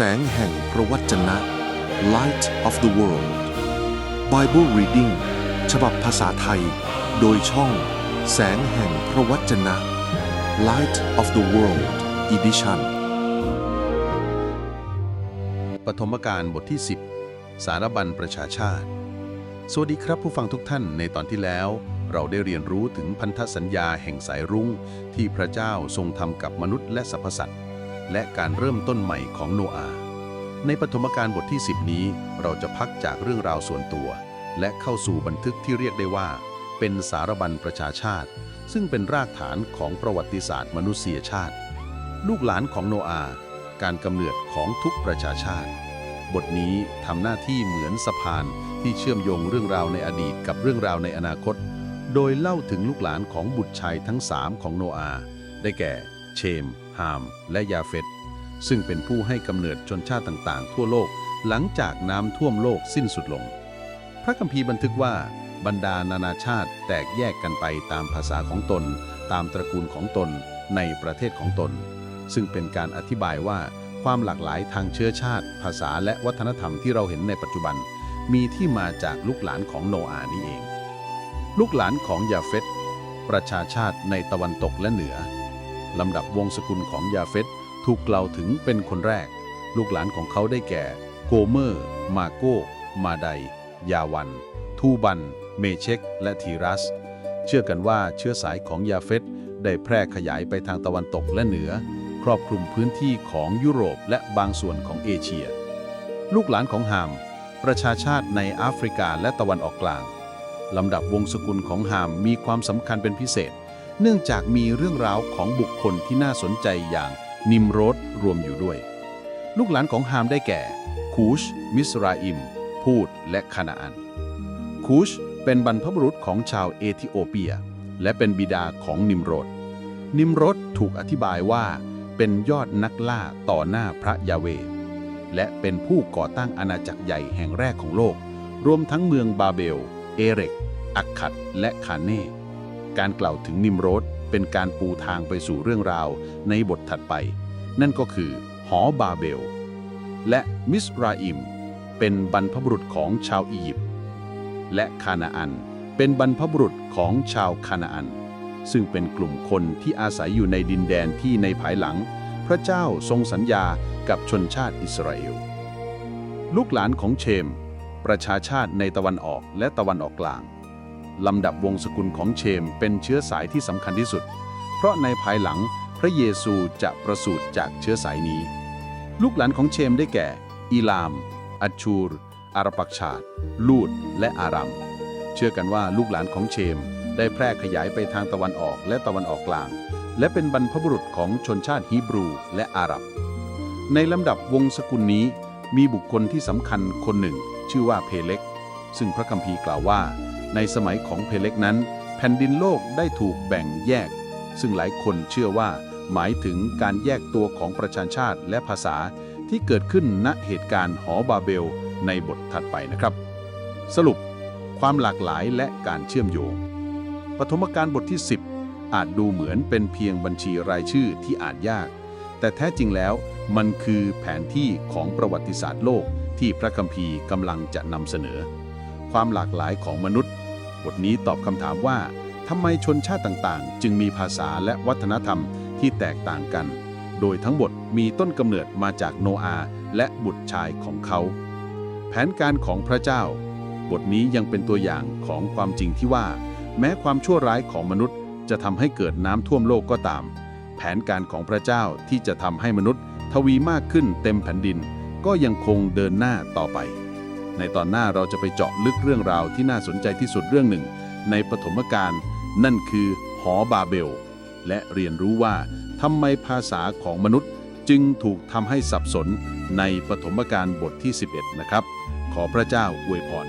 แสงแห่งพระวจนะ Light of the World Bible Reading ฉบับภาษาไทย โดยช่อง แสงแห่งพระวจนะ Light of the World Edition ปฐมกาลบทที่ 10 สารบัญประชาชาติ สวัสดีครับผู้ฟังทุกท่านในตอนที่แล้ว เราได้เรียนรู้ถึงพันธสัญญาแห่งสายรุ้งที่พระเจ้าทรงทำกับมนุษย์และสรรพสัตว์ และการเริ่มต้นใหม่ของโนอาห์ในปฐมกาลบทที่ 10 นี้ เราจะพักจากเรื่องราวส่วนตัว และเข้าสู่บันทึกที่เรียกได้ว่า เป็นสารบัญประชาชาติ ซึ่งเป็นรากฐานของประวัติศาสตร์มนุษยชาติ ลูกหลานของโนอาห์การกำเนิดของทุกประชาชาติ บทนี้ทำหน้าที่เหมือนสะพานที่เชื่อมโยงเรื่องราวในอดีตกับเรื่องราวในอนาคต โดยเล่าถึงลูกหลานของบุตรชายทั้งสามของโนอาห์ได้แก่ เชม ฮาม และยาเฟต ซึ่งเป็นผู้ให้กำเนิดชนชาติต่างๆ ทั่วโลก หลังจากน้ำท่วมโลกสิ้นสุดลง พระคัมภีร์บันทึกว่า บรรดานานาชาติแตกแยกกันไปตามภาษาของตน ตามตระกูลของตน ในประเทศของตน ซึ่งเป็นการอธิบายว่าความหลากหลายทางเชื้อชาติ ภาษาและวัฒนธรรมที่เราเห็นในปัจจุบัน มีที่มาจากลูกหลานของโนอาห์นี้เอง ลูกหลานของยาเฟตประชาชาติในตะวันตกและเหนือ ลำดับวงศกุลของยาเฟตถูกกล่าวถึงเป็นคนแรก ลูกหลานของเขาได้แก่ โกเมอร์ มาโกมาไดยาวัน ทูบัน เมเชกและทีรัส เชื่อกันว่าเชื้อสายของยาเฟตได้แพร่ขยายไปทางตะวันตกและเหนือ ครอบคลุมพื้นที่ของยุโรปและบางส่วนของเอเชีย ลูกหลานของฮาม ประชาชาติในแอฟริกาและตะวันออกกลางลำดับวงศกุลของฮามมีความสำคัญเป็นพิเศษ เนื่องจากมีเรื่องราวของบุคคลที่น่าสนใจอย่างนิมโรดรวมอยู่ด้วย ลูกหลานของฮามได้แก่ คูช มิสราอิม พูดและคานาอัน คูชเป็นบรรพบุรุษของชาวเอธิโอเปีย และเป็นบิดาของนิมโรดนิมโรดถูกอธิบายว่าเป็นยอดนักล่าต่อหน้าพระยาเว และเป็นผู้ก่อตั้งอาณาจักรใหญ่แห่งแรกของโลก รวมทั้งเมืองบาเบล เอเรก อักขัดและคาเน่ การกล่าวถึงนิมโรดเป็นการปูทางไปสู่เรื่องราวในบทถัดไป นั่นก็คือ หอบาเบล และมิสราอิม เป็นบรรพบุรุษของชาวอียิปต์และคานาอัน เป็นบรรพบุรุษของชาวคานาอัน ซึ่งเป็นกลุ่มคนที่อาศัยอยู่ในดินแดนที่ในภายหลัง พระเจ้าทรงสัญญากับชนชาติอิสราเอล ลูกหลานของเชม ประชาชาติในตะวันออกและตะวันออกกลาง ลำดับวงศกุลของเชมเป็นเชื้อสายที่สำคัญที่สุด เพราะในภายหลังพระเยซูจะประสูติจากเชื้อสายนี้ ลูกหลานของเชมได้แก่อีลาม อัชชูร อารปักชาดลูด และอารัม เชื่อกันว่าลูกหลานของเชมได้แพร่ขยายไปทางตะวันออกและตะวันออกกลาง และเป็นบรรพบุรุษของชนชาติฮีบรูและอาหรับ ในลำดับวงศกุลนี้มีบุคคลที่สำคัญคนหนึ่ง ชื่อว่าเพเล็ก ซึ่งพระคัมภีร์กล่าวว่า ในสมัยของเพเล็กนั้น แผ่นดินโลกได้ถูกแบ่งแยก ซึ่งหลายคนเชื่อว่า หมายถึงการแยกตัวของประชาชาติและภาษาที่เกิดขึ้นณเหตุการณ์หอบาเบลในบทถัดไปนะครับ สรุป ความหลากหลายและการเชื่อมโยง ปฐมกาลบทที่ 10 อาจดูเหมือนเป็นเพียงบัญชีรายชื่อที่อ่านยาก แต่แท้จริงแล้วมันคือแผนที่ของประวัติศาสตร์โลกที่พระคัมภีร์กำลังจะนำเสนอ ความหลากหลายของมนุษย์ บทนี้ตอบคำถามว่าทำไมชนชาติต่างๆ จึงมีภาษาและวัฒนธรรมที่แตกต่างกัน โดยทั้งหมดมีต้นกำเนิดมาจากโนอาห์และบุตรชายของเขา แผนการของพระเจ้า บทนี้ยังเป็นตัวอย่างของความจริงที่ว่า แม้ความชั่วร้ายของมนุษย์ จะทำให้เกิดน้ำท่วมโลกก็ตาม แผนการของพระเจ้าที่จะทำให้มนุษย์ ทวีมากขึ้นเต็มแผ่นดิน ก็ยังคงเดินหน้าต่อไป ในตอนหน้าเราจะไปเจาะลึกเรื่องราวที่น่าสนใจที่สุดเรื่องหนึ่ง ในปฐมกาลนั่นคือหอบาเบล และเรียนรู้ว่าทำไมภาษาของมนุษย์จึงถูกทำให้สับสนในปฐมกาลบทที่ 11 นะครับ ขอพระเจ้าอวยพร